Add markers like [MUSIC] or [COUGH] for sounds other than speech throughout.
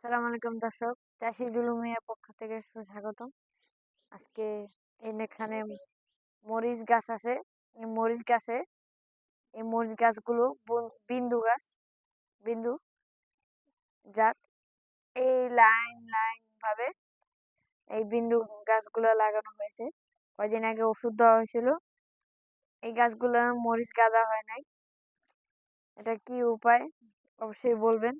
আসসালামু আলাইকুম দর্শক চাষি দুলুমিয়া পক্ষ থেকে সুস্বাগতম। আজকে এখানে মরিচ গাছ আছে, এই মরিচ গাছে এই মরিচ গাছগুলো বিন্দু গাছ, বিন্দু জাত, এই লাইন লাইন ভাবে এই বিন্দু গাছগুলো লাগানো হয়েছে। কয়দিন আগে ওষুধ দেওয়া হয়েছিল। এই গাছগুলো মরিচ গাজা হয় নাই। এটা কি উপায়? অবশ্যই বলবেন।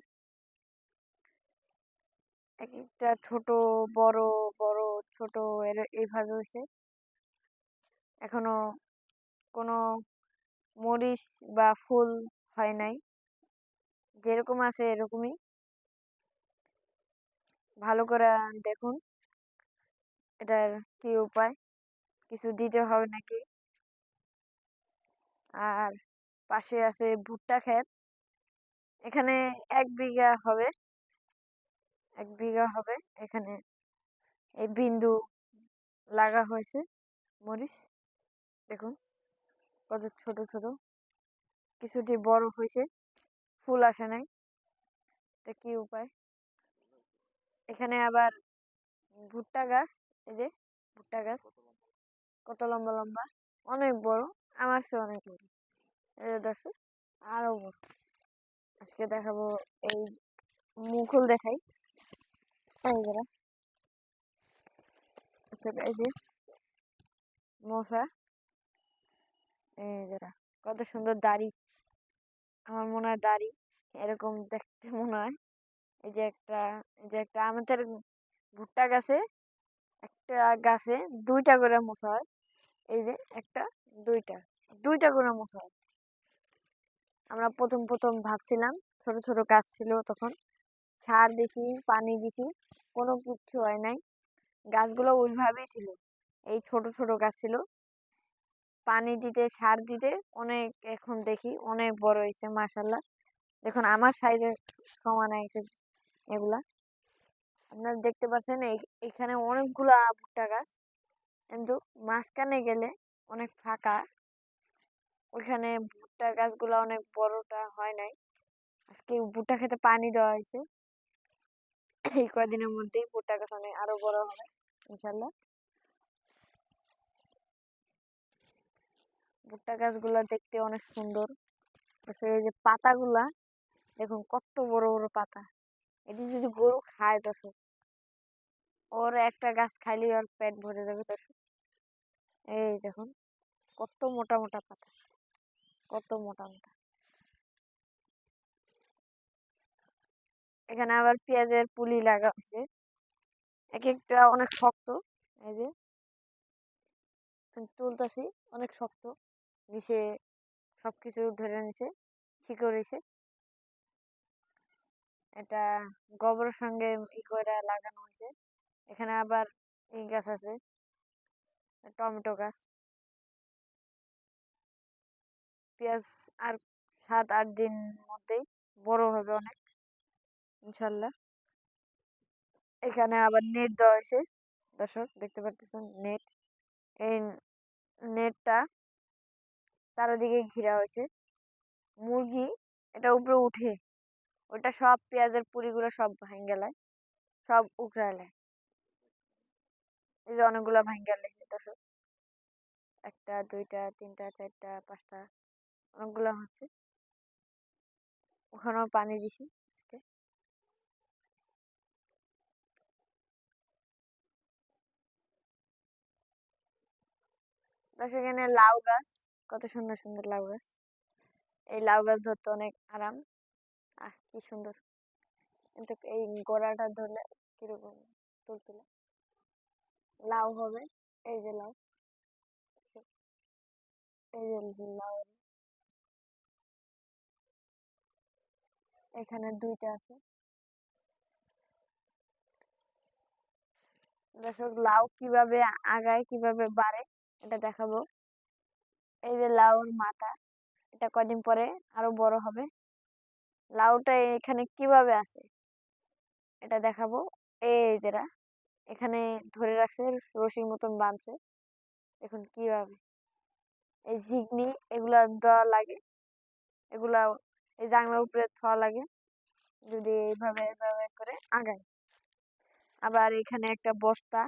এক একটা ছোট, বড় বড়, ছোট এর, এইভাবে হয়েছে। এখনও কোনো মরিচ বা ফুল হয় নাই। যেরকম আছে এরকমই। ভালো করে দেখুন। এটার কি উপায়? কিছু দিতে হবে নাকি? আর পাশে আছে ভুট্টা ক্ষেত। এখানে এক বিঘা হবে। এক বিঘা হবে। এখানে এই বিন্দু লাগা হয়েছে মরিচ। দেখুন কত ছোট ছোট। কিছুটি বড় হয়েছে। ফুল আসে নাই। এটা কি উপায়? এখানে আবার ভুট্টা গাছ এই যে ভুট্টা গাছ। কত লম্বা? লম্বা অনেক বড় আমার চেয়ে অনেক বড়। এই দর্শক আরও বড়। আজকে দেখাবো এই মুকুল দেখাই। এই যে মশা এই যারা কত সুন্দর দাড়ি আমার মনে হয় দাড়ি এরকম দেখতে মনে হয় এই যে একটা এই যে একটা আমাদের ভুট্টা গাছে একটা গাছে দুইটা করে মশা হয় এই যে একটা দুইটা দুইটা করে মশা হয় আমরা প্রথম প্রথম ভাবছিলাম ছোট ছোট গাছ ছিল তখন সার দিছি, পানি দিছি, কোনো কিচ্ছু হয় নাই। গাছগুলো ওইভাবেই ছিল, এই ছোট ছোট গাছ ছিল। পানি দিতে, সার দিতে অনেক এখন দেখি অনেক বড় হয়েছে মাসাল্লাহ দেখুন, আমার সাইজের সমান হয়েছে এগুলা। আপনারা দেখতে পাচ্ছেন এখানে অনেকগুলা ভুট্টা গাছ। কিন্তু মাঝখানে গেলে অনেক ফাঁকা। ওইখানে ভুট্টা গাছগুলো অনেক বড়টা হয় নাই। আজকে ভুট্টা খেতে পানি দেওয়া হয়েছে। এই কয়দিনের মধ্যেই ভুট্টা গাছ অনেক আরও বড় হবে, ইনশাল্লাহ। ভুট্টা গাছগুলা দেখতে অনেক সুন্দর। এই যে পাতাগুলা, দেখুন কত বড় বড় পাতা। এটি যদি গরু খায় দর্শক, ওর একটা গাছ খাইলে ওর পেট ভরে যাবে দর্শক। এই দেখুন, কত মোটা মোটা পাতা, কত মোটা মোটা। এখানে আবার পেঁয়াজের পুলি লাগা হয়েছে এক একটা অনেক শক্ত, এই যে। তুলতেছি, অনেক শক্ত। নিচে সবকিছু ধরে নিছে, শিকড় এটা গোবরের সঙ্গে ই করে লাগানো হয়েছে। এখানে আবার এই গাছ আছে, টমেটো গাছ। পেঁয়াজ আর সাত আট দিন মধ্যেই বড় হবে অনেক। ইনশাল্লাহ। এখানে আবার নেট দেওয়া হয়েছে। দর্শক, দেখতে পারতেছেন নেট এই নেটটা চারিদিকে ঘিরা হয়েছে। মুরগি এটা উপরে উঠে, ওটা সব পেঁয়াজের পুরিগুলো সব ভাঙ্গেলায়, সব উকড়ালায় এই যে অনেকগুলো ভাঙ্গেলাইছে দর্শক। একটা, দুইটা, তিনটা, চারটা, পাঁচটা, অনেকগুলো হচ্ছে। ওখানেও পানি দিছি। এখানে লাউ গাছ, কত সুন্দর সুন্দর লাউ গাছ। এই লাউ গাছ ধরতে অনেক আরাম। আহ, কি সুন্দর। কিন্তু এই গোড়াটা ধরলে কীরকম তুলতুলে। লাউ হবে, এই যে লাউ। এই যে লাউ। এখানে দুইটা আছে। দর্শক, লাউ কীভাবে আগায়, কীভাবে বাড়ে এটা দেখাবো। এই যে লাউর মাথা, এটা কদিন পরে আরও বড় হবে। লাউটা এখানে কীভাবে আছে? এটা দেখাবো। এই যেটা, এখানে ধরে রাখছে, রশির মতন বাঁধছে। দেখুন কীভাবে। এই ঝিগনি, এগুলা দেওয়া লাগে। এগুলা এই জাংলার উপরে থোয়া লাগে। যদি এইভাবে এইভাবে করে আগায়। আবার এখানে একটা বস্তা,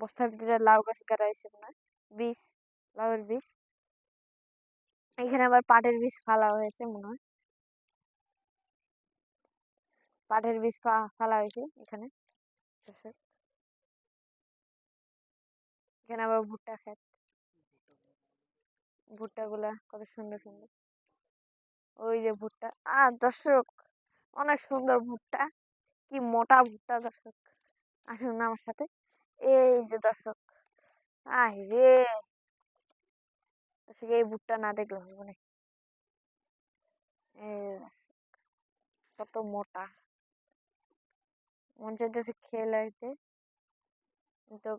বস্তার ভিতরে লাউ গাছ হয়েছে মনে বীজ লাউয়ের বীজ এখানে আবার পাটের বীজ ফালা হয়েছে মনে হয়। পাটের বীজ ফালা হয়েছে এখানে। এখানে আবার ভুট্টা খেত ভুট্টা গুলা কত সুন্দর সুন্দর। ওই যে ভুট্টা। আর দর্শক, অনেক সুন্দর ভুট্টা। কি মোটা ভুট্টা, দর্শক। আসুন আমার সাথে। এই যে দর্শক। আহ রে। এই ভুট্টা না দেখলে হবে না কত মোটা। মন চাইতেছে খেয়ে কিন্তু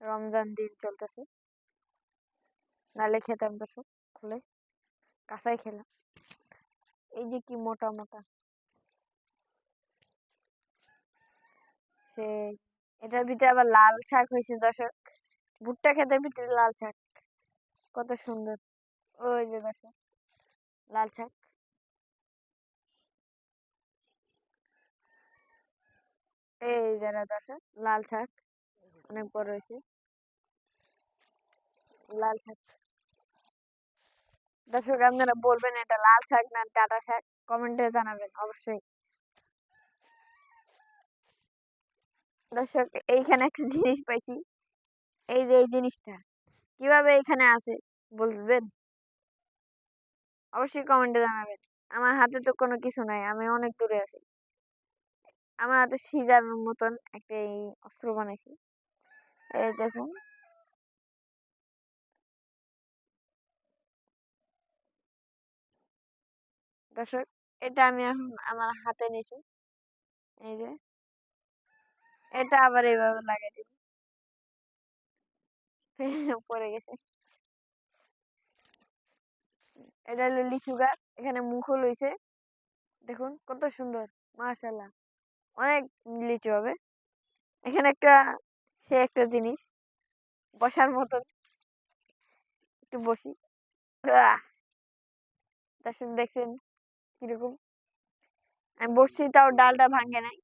রমজান দিন চলতেছে। নালে খেতাম তো সব খুলে। কাঁচাই খেলাম। এই যে কি মোটা মোটা। সে এটার ভিতরে আবার লাল শাক হয়েছে, দর্শক। ভুট্টা খেতের ভিতরে লাল শাক। কত সুন্দর। ওই যে দর্শক লাল শাক। এই যারা দর্শক, লাল শাক। অনেক বড় হয়েছে। লাল শাক। দর্শক, আপনারা বলবেন এটা লাল শাক না ডাটা শাক? কমেন্টে জানাবেন, অবশ্যই। দর্শক, এইখানে একটা জিনিস পাইছি। এই যে, এই জিনিসটা, কীভাবে এখানে আছে বলবেন? অবশ্যই কমেন্টে জানাবেন। আমার হাতে তো কোনো কিছু নাই, আমি অনেক দূরে আছি। আমার হাতে সিজার মতন একটা এই অস্ত্র বানাইছি। এই দেখুন। দর্শক, এটা আমি এখন আমার হাতে নিয়েছি। এই যে। এটা আবার এইভাবে লাগাই দিব। [LAUGHS] পড়ে গেছে। এটা হলো লিচু গাছ, এখানে মুখও লইছে। দেখুন কত সুন্দর মার্শাল্লাহ অনেক লিচু হবে। এখানে একটা, সে একটা জিনিস, বসার মতন। একটু বসি। দেখছেন কীরকম? আমি বসছি, তাও ডালটা ভাঙে নাই।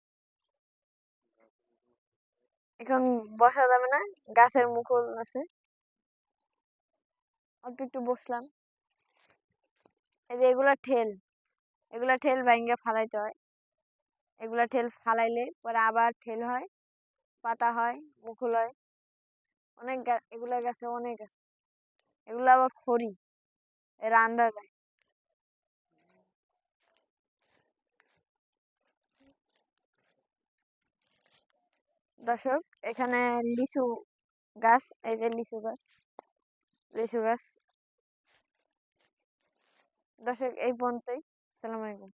এখন বসা যাবে না, গাছের মুকুল আছে। অল্প একটু বসলাম। এই যে এগুলা ঠেল এগুলা ঠেল ভাঙ্গে ফালাইতে হয়। এগুলা ঠেল ফালাইলে পরে আবার ঠেল হয়, পাতা হয়, মুকুল হয়। অনেক এগুলা গাছে অনেক আছে। এগুলো আবার খড়ি রান্দা যায় দর্শক, এখানে লিচু গাছ, এই যে লিচু গাছ লিচু গাছ। দর্শক, এই পর্যন্তই। সালাম আলাইকুম।